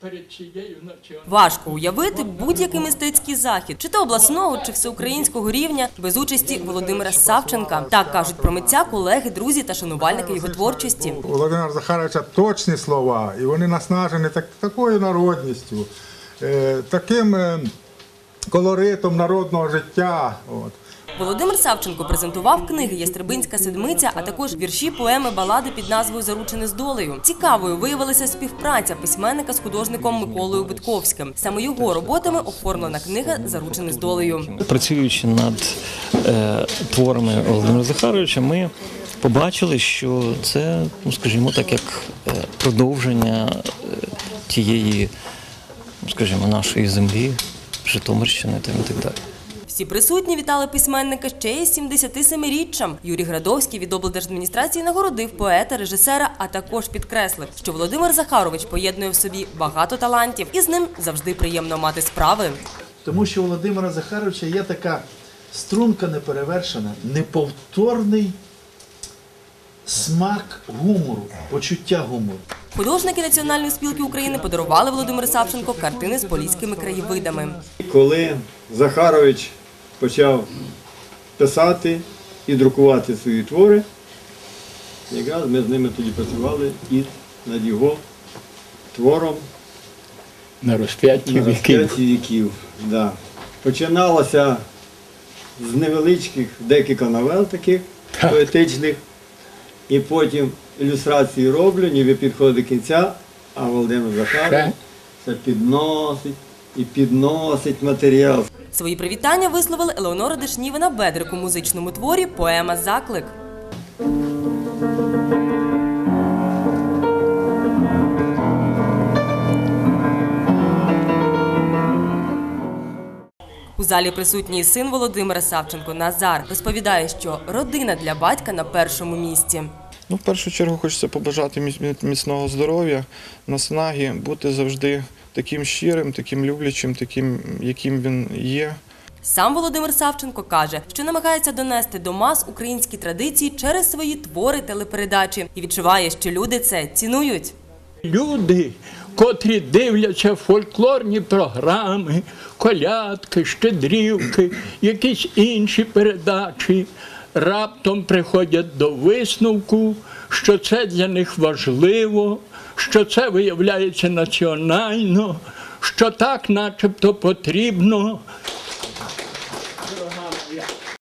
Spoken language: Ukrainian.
перед цією. Важко уявити будь-який мистецький захід, чи то обласного, чи всеукраїнського рівня, без участі Володимира Савченка. Так кажуть про митця колеги, друзі та шанувальники його творчості. У Володимира Захаровича точні слова, і вони наснажені так, такою народністю, е, таким е, колоритом народного життя. От. Володимир Савченко презентував книги Ястребинська седмиця, а також вірші, поеми, балади під назвою Заручене з долею. Цікавою виявилася співпраця письменника з художником Миколою Битковським. Саме його роботами оформлена книга Заручене з долею. Працюючи над е, творами Володимира Захаровича, ми побачили, що це, ну скажімо так, як е, продовження е, тієї, ну, скажімо, нашої землі, Житомирщини та і так далі. Всі присутні вітали письменника ще й з 77-річчям. Юрій Градовський від облдержадміністрації нагородив поета, режисера, а також підкреслив, що Володимир Захарович поєднує в собі багато талантів, і з ним завжди приємно мати справи. Тому що у Володимира Захаровича є така струнка неперевершена, неповторний смак гумору, почуття гумору. Художники Національної спілки України подарували Володимиру Савченко картини з поліськими краєвидами. Коли Захарович почав писати і друкувати свої твори, якраз ми з ними тоді працювали і над його твором На розп'ятті на віків. віків. Да. Починалося з невеличких декілька новел таких поетичних, і потім ілюстрації роблю, ніби підходить до кінця, а Володимир Захарович це підносить і підносить матеріал. Свої привітання висловили Елеонора Дешнівина Бедрик у музичному творі Поема Заклик. У залі присутній син Володимира Савченко Назар розповідає, що родина для батька на першому місці. Ну, в першу чергу хочеться побажати міцного здоров'я, наснаги, бути завжди таким щирим, таким люблячим, таким, яким він є. Сам Володимир Савченко каже, що намагається донести до мас українські традиції через свої твори телепередачі і відчуває, що люди це цінують. Люди, котрі дивляться фольклорні програми, колядки, щедрівки, якісь інші передачі, раптом приходять до висновку, що це для них важливо, що це виявляється національно, що так начебто потрібно.